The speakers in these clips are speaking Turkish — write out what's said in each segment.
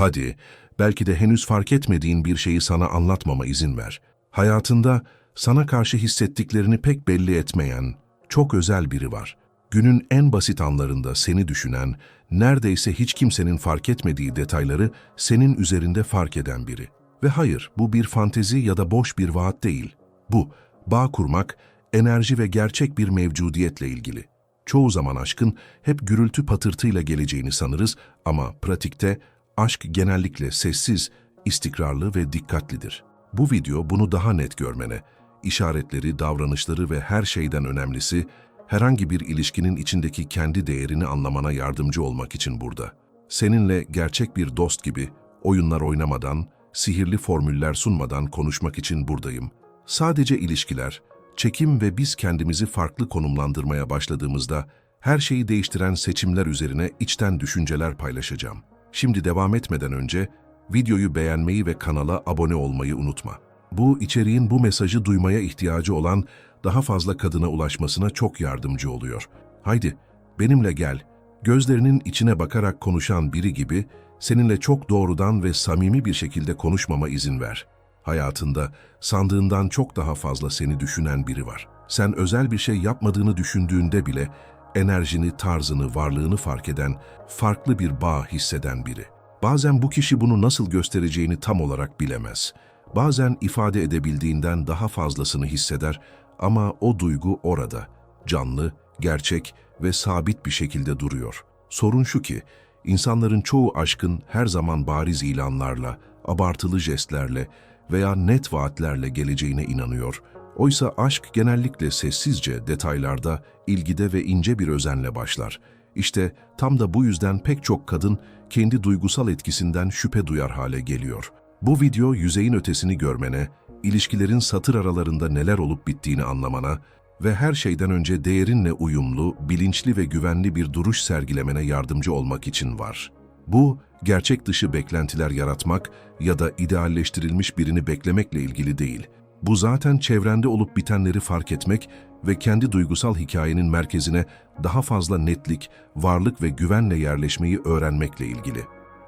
Hadi, belki de henüz fark etmediğin bir şeyi sana anlatmama izin ver. Hayatında sana karşı hissettiklerini pek belli etmeyen, çok özel biri var. Günün en basit anlarında seni düşünen, neredeyse hiç kimsenin fark etmediği detayları senin üzerinde fark eden biri. Ve hayır, bu bir fantezi ya da boş bir vaat değil. Bu, bağ kurmak, enerji ve gerçek bir mevcudiyetle ilgili. Çoğu zaman aşkın hep gürültü patırtıyla geleceğini sanırız ama pratikte aşk genellikle sessiz, istikrarlı ve dikkatlidir. Bu video bunu daha net görmene, işaretleri, davranışları ve her şeyden önemlisi, herhangi bir ilişkinin içindeki kendi değerini anlamana yardımcı olmak için burada. Seninle gerçek bir dost gibi, oyunlar oynamadan, sihirli formüller sunmadan konuşmak için buradayım. Sadece ilişkiler, çekim ve biz kendimizi farklı konumlandırmaya başladığımızda her şeyi değiştiren seçimler üzerine içten düşünceler paylaşacağım. Şimdi devam etmeden önce videoyu beğenmeyi ve kanala abone olmayı unutma. Bu içeriğin bu mesajı duymaya ihtiyacı olan daha fazla kadına ulaşmasına çok yardımcı oluyor. Haydi benimle gel. Gözlerinin içine bakarak konuşan biri gibi seninle çok doğrudan ve samimi bir şekilde konuşmama izin ver. Hayatında sandığından çok daha fazla seni düşünen biri var. Sen özel bir şey yapmadığını düşündüğünde bile enerjini, tarzını, varlığını fark eden, farklı bir bağ hisseden biri. Bazen bu kişi bunu nasıl göstereceğini tam olarak bilemez. Bazen ifade edebildiğinden daha fazlasını hisseder ama o duygu orada, canlı, gerçek ve sabit bir şekilde duruyor. Sorun şu ki, insanların çoğu aşkın her zaman bariz ilanlarla, abartılı jestlerle veya net vaatlerle geleceğine inanıyor. Oysa aşk genellikle sessizce, detaylarda, ilgide ve ince bir özenle başlar. İşte tam da bu yüzden pek çok kadın kendi duygusal etkisinden şüphe duyar hale geliyor. Bu video yüzeyin ötesini görmene, ilişkilerin satır aralarında neler olup bittiğini anlamana ve her şeyden önce değerinle uyumlu, bilinçli ve güvenli bir duruş sergilemene yardımcı olmak için var. Bu, gerçek dışı beklentiler yaratmak ya da idealleştirilmiş birini beklemekle ilgili değil. Bu zaten çevrende olup bitenleri fark etmek ve kendi duygusal hikayenin merkezine daha fazla netlik, varlık ve güvenle yerleşmeyi öğrenmekle ilgili.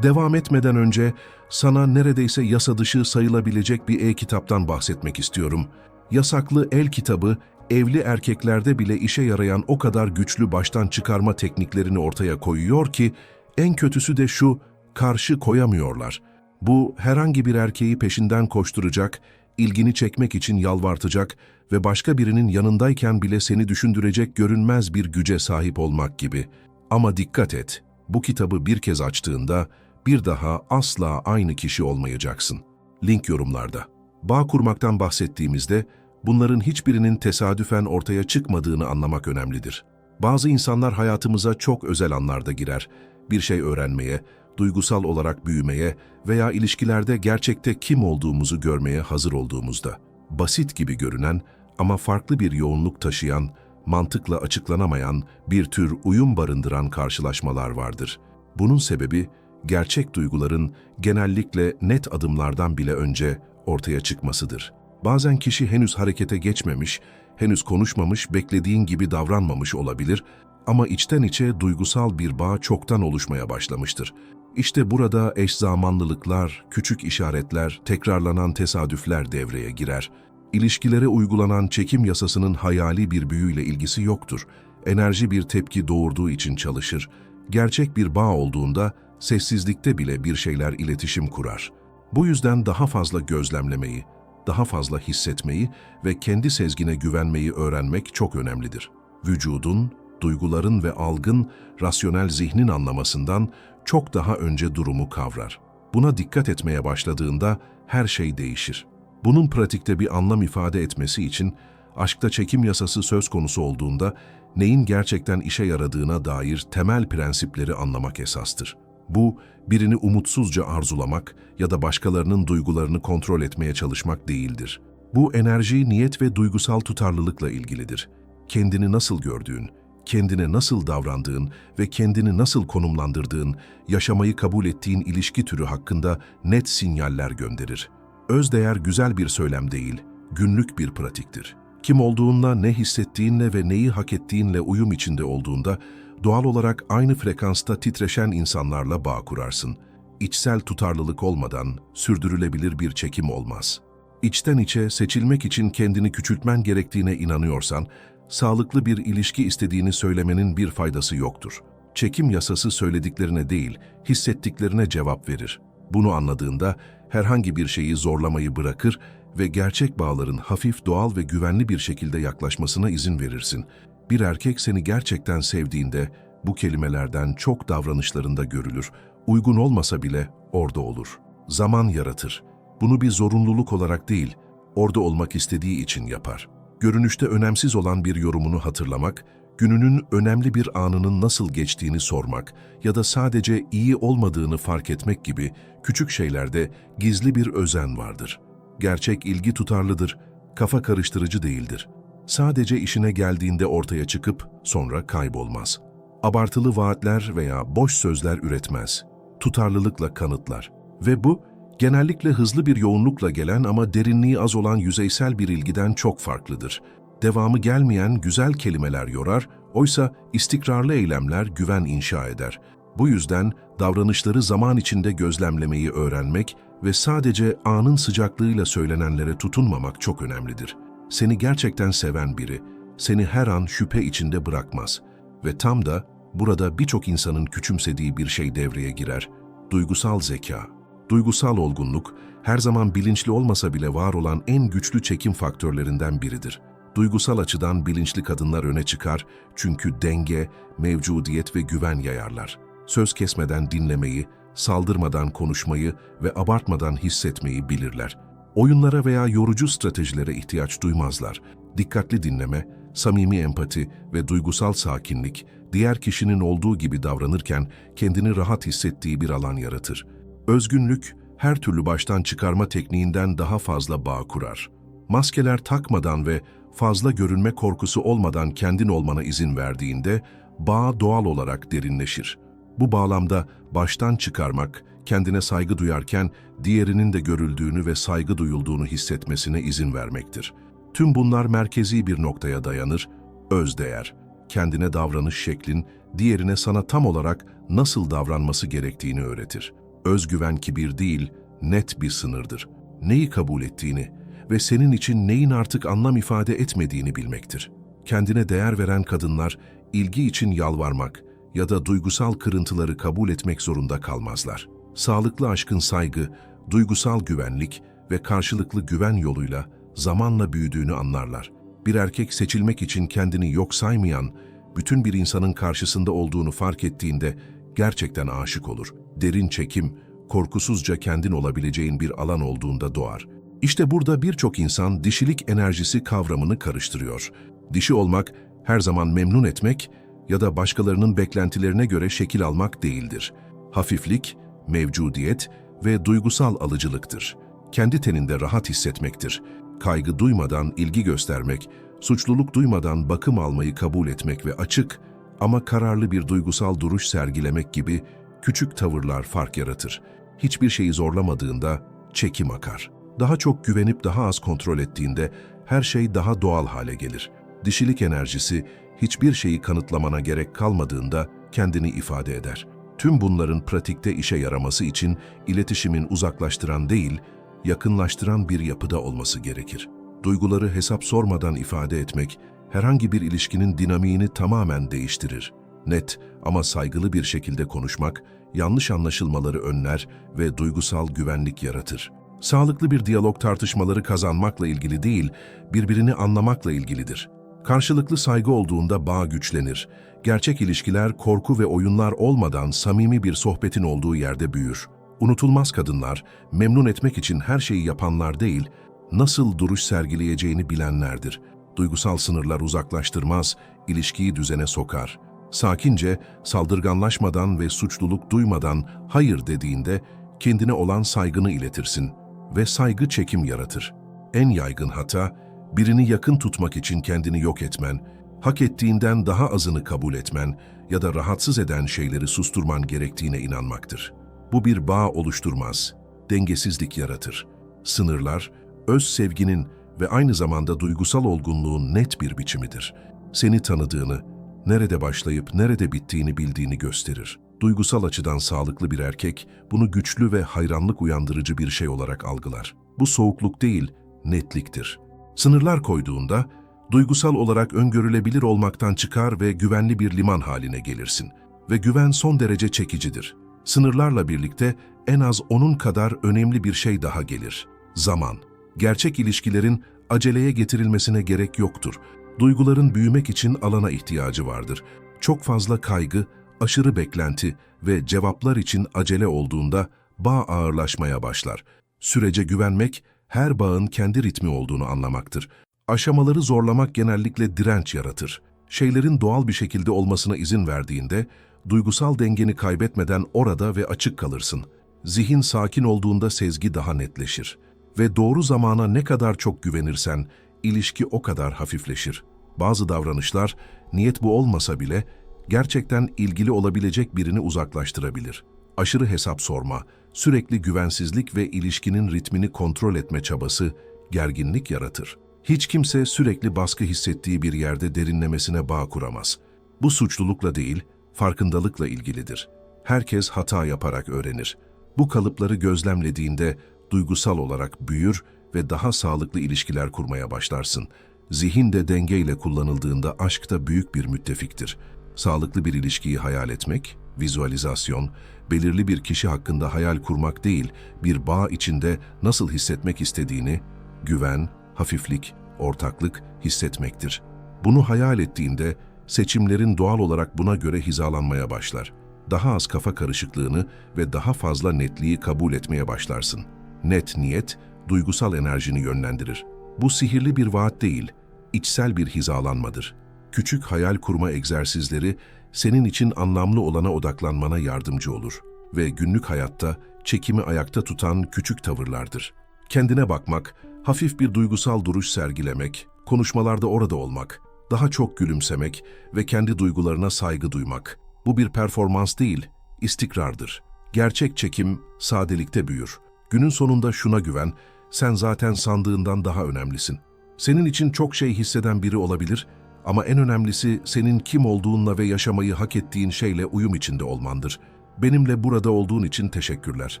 Devam etmeden önce sana neredeyse yasa dışı sayılabilecek bir e-kitaptan bahsetmek istiyorum. Yasaklı el kitabı, evli erkeklerde bile işe yarayan o kadar güçlü baştan çıkarma tekniklerini ortaya koyuyor ki, en kötüsü de şu, karşı koyamıyorlar. Bu herhangi bir erkeği peşinden koşturacak, ilgini çekmek için yalvartacak ve başka birinin yanındayken bile seni düşündürecek görünmez bir güce sahip olmak gibi. Ama dikkat et, bu kitabı bir kez açtığında bir daha asla aynı kişi olmayacaksın. Link yorumlarda. Bağ kurmaktan bahsettiğimizde bunların hiçbirinin tesadüfen ortaya çıkmadığını anlamak önemlidir. Bazı insanlar hayatımıza çok özel anlarda girer, bir şey öğrenmeye, duygusal olarak büyümeye veya ilişkilerde gerçekte kim olduğumuzu görmeye hazır olduğumuzda. Basit gibi görünen ama farklı bir yoğunluk taşıyan, mantıkla açıklanamayan bir tür uyum barındıran karşılaşmalar vardır. Bunun sebebi gerçek duyguların genellikle net adımlardan bile önce ortaya çıkmasıdır. Bazen kişi henüz harekete geçmemiş, henüz konuşmamış, beklediğin gibi davranmamış olabilir ama içten içe duygusal bir bağ çoktan oluşmaya başlamıştır. İşte burada eş zamanlılıklar, küçük işaretler, tekrarlanan tesadüfler devreye girer. İlişkilere uygulanan çekim yasasının hayali bir büyüyle ilgisi yoktur. Enerji bir tepki doğurduğu için çalışır. Gerçek bir bağ olduğunda sessizlikte bile bir şeyler iletişim kurar. Bu yüzden daha fazla gözlemlemeyi, daha fazla hissetmeyi ve kendi sezgine güvenmeyi öğrenmek çok önemlidir. Vücudun, duyguların ve algın, rasyonel zihnin anlamasından çok daha önce durumu kavrar. Buna dikkat etmeye başladığında her şey değişir. Bunun pratikte bir anlam ifade etmesi için aşkta çekim yasası söz konusu olduğunda neyin gerçekten işe yaradığına dair temel prensipleri anlamak esastır. Bu, birini umutsuzca arzulamak ya da başkalarının duygularını kontrol etmeye çalışmak değildir. Bu enerji, niyet ve duygusal tutarlılıkla ilgilidir. Kendini nasıl gördüğün, kendine nasıl davrandığın ve kendini nasıl konumlandırdığın, yaşamayı kabul ettiğin ilişki türü hakkında net sinyaller gönderir. Özdeğer güzel bir söylem değil, günlük bir pratiktir. Kim olduğunla, ne hissettiğinle ve neyi hak ettiğinle uyum içinde olduğunda, doğal olarak aynı frekansta titreşen insanlarla bağ kurarsın. içsel tutarlılık olmadan sürdürülebilir bir çekim olmaz. İçten içe seçilmek için kendini küçültmen gerektiğine inanıyorsan, sağlıklı bir ilişki istediğini söylemenin bir faydası yoktur. Çekim yasası söylediklerine değil, hissettiklerine cevap verir. Bunu anladığında herhangi bir şeyi zorlamayı bırakır ve gerçek bağların hafif, doğal ve güvenli bir şekilde yaklaşmasına izin verirsin. Bir erkek seni gerçekten sevdiğinde bu kelimelerden çok davranışlarında görülür. Uygun olmasa bile orada olur. Zaman yaratır. Bunu bir zorunluluk olarak değil, orada olmak istediği için yapar. Görünüşte önemsiz olan bir yorumunu hatırlamak, gününün önemli bir anının nasıl geçtiğini sormak ya da sadece iyi olmadığını fark etmek gibi küçük şeylerde gizli bir özen vardır. Gerçek ilgi tutarlıdır, kafa karıştırıcı değildir. Sadece işine geldiğinde ortaya çıkıp sonra kaybolmaz. Abartılı vaatler veya boş sözler üretmez. Tutarlılıkla kanıtlar. Ve bu, genellikle hızlı bir yoğunlukla gelen ama derinliği az olan yüzeysel bir ilgiden çok farklıdır. Devamı gelmeyen güzel kelimeler yorar, oysa istikrarlı eylemler güven inşa eder. Bu yüzden davranışları zaman içinde gözlemlemeyi öğrenmek ve sadece anın sıcaklığıyla söylenenlere tutunmamak çok önemlidir. Seni gerçekten seven biri, seni her an şüphe içinde bırakmaz. Ve tam da burada birçok insanın küçümsediği bir şey devreye girer. Duygusal zeka. Duygusal olgunluk, her zaman bilinçli olmasa bile var olan en güçlü çekim faktörlerinden biridir. Duygusal açıdan bilinçli kadınlar öne çıkar çünkü denge, mevcudiyet ve güven yayarlar. Söz kesmeden dinlemeyi, saldırmadan konuşmayı ve abartmadan hissetmeyi bilirler. Oyunlara veya yorucu stratejilere ihtiyaç duymazlar. Dikkatli dinleme, samimi empati ve duygusal sakinlik, diğer kişinin olduğu gibi davranırken kendini rahat hissettiği bir alan yaratır. Özgünlük, her türlü baştan çıkarma tekniğinden daha fazla bağ kurar. Maskeler takmadan ve fazla görünme korkusu olmadan kendin olmana izin verdiğinde, bağ doğal olarak derinleşir. Bu bağlamda baştan çıkarmak, kendine saygı duyarken diğerinin de görüldüğünü ve saygı duyulduğunu hissetmesine izin vermektir. Tüm bunlar merkezi bir noktaya dayanır, özdeğer. Kendine davranış şeklin, diğerine sana tam olarak nasıl davranması gerektiğini öğretir. Özgüven kibir değil, net bir sınırdır. Neyi kabul ettiğini ve senin için neyin artık anlam ifade etmediğini bilmektir. Kendine değer veren kadınlar, ilgi için yalvarmak ya da duygusal kırıntıları kabul etmek zorunda kalmazlar. Sağlıklı aşkın saygı, duygusal güvenlik ve karşılıklı güven yoluyla zamanla büyüdüğünü anlarlar. Bir erkek seçilmek için kendini yok saymayan, bütün bir insanın karşısında olduğunu fark ettiğinde gerçekten aşık olur. Derin çekim, korkusuzca kendin olabileceğin bir alan olduğunda doğar. İşte burada birçok insan dişilik enerjisi kavramını karıştırıyor. Dişi olmak, her zaman memnun etmek ya da başkalarının beklentilerine göre şekil almak değildir. Hafiflik, mevcudiyet ve duygusal alıcılıktır. Kendi teninde rahat hissetmektir. Kaygı duymadan ilgi göstermek, suçluluk duymadan bakım almayı kabul etmek ve açık ama kararlı bir duygusal duruş sergilemek gibi küçük tavırlar fark yaratır. Hiçbir şeyi zorlamadığında çekim akar. Daha çok güvenip daha az kontrol ettiğinde her şey daha doğal hale gelir. Dişilik enerjisi hiçbir şeyi kanıtlamana gerek kalmadığında kendini ifade eder. Tüm bunların pratikte işe yaraması için iletişimin uzaklaştıran değil, yakınlaştıran bir yapıda olması gerekir. Duyguları hesap sormadan ifade etmek, herhangi bir ilişkinin dinamiğini tamamen değiştirir. Net ama saygılı bir şekilde konuşmak, yanlış anlaşılmaları önler ve duygusal güvenlik yaratır. Sağlıklı bir diyalog tartışmaları kazanmakla ilgili değil, birbirini anlamakla ilgilidir. Karşılıklı saygı olduğunda bağ güçlenir. Gerçek ilişkiler korku ve oyunlar olmadan samimi bir sohbetin olduğu yerde büyür. Unutulmaz kadınlar, memnun etmek için her şeyi yapanlar değil, nasıl duruş sergileyeceğini bilenlerdir. Duygusal sınırlar uzaklaştırmaz, ilişkiyi düzene sokar. Sakince, saldırganlaşmadan ve suçluluk duymadan hayır dediğinde kendine olan saygını iletirsin ve saygı çekim yaratır. En yaygın hata, birini yakın tutmak için kendini yok etmen, hak ettiğinden daha azını kabul etmen ya da rahatsız eden şeyleri susturman gerektiğine inanmaktır. Bu bir bağ oluşturmaz, dengesizlik yaratır. Sınırlar, öz sevginin ve aynı zamanda duygusal olgunluğun net bir biçimidir. Seni tanıdığını, nerede başlayıp nerede bittiğini bildiğini gösterir. Duygusal açıdan sağlıklı bir erkek bunu güçlü ve hayranlık uyandırıcı bir şey olarak algılar. Bu soğukluk değil, netliktir. Sınırlar koyduğunda duygusal olarak öngörülebilir olmaktan çıkar ve güvenli bir liman haline gelirsin. Ve güven son derece çekicidir. Sınırlarla birlikte en az onun kadar önemli bir şey daha gelir. Zaman. Gerçek ilişkilerin aceleye getirilmesine gerek yoktur. Duyguların büyümek için alana ihtiyacı vardır. Çok fazla kaygı, aşırı beklenti ve cevaplar için acele olduğunda bağ ağırlaşmaya başlar. Sürece güvenmek, her bağın kendi ritmi olduğunu anlamaktır. Aşamaları zorlamak genellikle direnç yaratır. Şeylerin doğal bir şekilde olmasına izin verdiğinde, duygusal dengeni kaybetmeden orada ve açık kalırsın. Zihin sakin olduğunda sezgi daha netleşir. Ve doğru zamana ne kadar çok güvenirsen, ilişki o kadar hafifleşir. Bazı davranışlar, niyet bu olmasa bile, gerçekten ilgili olabilecek birini uzaklaştırabilir. Aşırı hesap sorma, sürekli güvensizlik ve ilişkinin ritmini kontrol etme çabası gerginlik yaratır. Hiç kimse sürekli baskı hissettiği bir yerde derinlemesine bağ kuramaz. Bu suçlulukla değil, farkındalıkla ilgilidir. Herkes hata yaparak öğrenir. Bu kalıpları gözlemlediğinde duygusal olarak büyür ve daha sağlıklı ilişkiler kurmaya başlarsın. Zihin de dengeyle kullanıldığında aşk da büyük bir müttefiktir. Sağlıklı bir ilişkiyi hayal etmek, vizualizasyon, belirli bir kişi hakkında hayal kurmak değil, bir bağ içinde nasıl hissetmek istediğini, güven, hafiflik, ortaklık hissetmektir. Bunu hayal ettiğinde seçimlerin doğal olarak buna göre hizalanmaya başlar. Daha az kafa karışıklığını ve daha fazla netliği kabul etmeye başlarsın. Net niyet, duygusal enerjini yönlendirir. Bu sihirli bir vaat değil, içsel bir hizalanmadır. Küçük hayal kurma egzersizleri senin için anlamlı olana odaklanmana yardımcı olur ve günlük hayatta çekimi ayakta tutan küçük tavırlardır. Kendine bakmak, hafif bir duygusal duruş sergilemek, konuşmalarda orada olmak, daha çok gülümsemek ve kendi duygularına saygı duymak. Bu bir performans değil, istikrardır. Gerçek çekim sadelikte büyür. Günün sonunda şuna güven, sen zaten sandığından daha önemlisin. Senin için çok şey hisseden biri olabilir ama en önemlisi senin kim olduğunla ve yaşamayı hak ettiğin şeyle uyum içinde olmandır. Benimle burada olduğun için teşekkürler.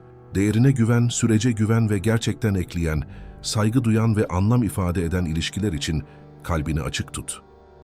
Değerine güven, sürece güven ve gerçekten ekleyen, saygı duyan ve anlam ifade eden ilişkiler için kalbini açık tut.''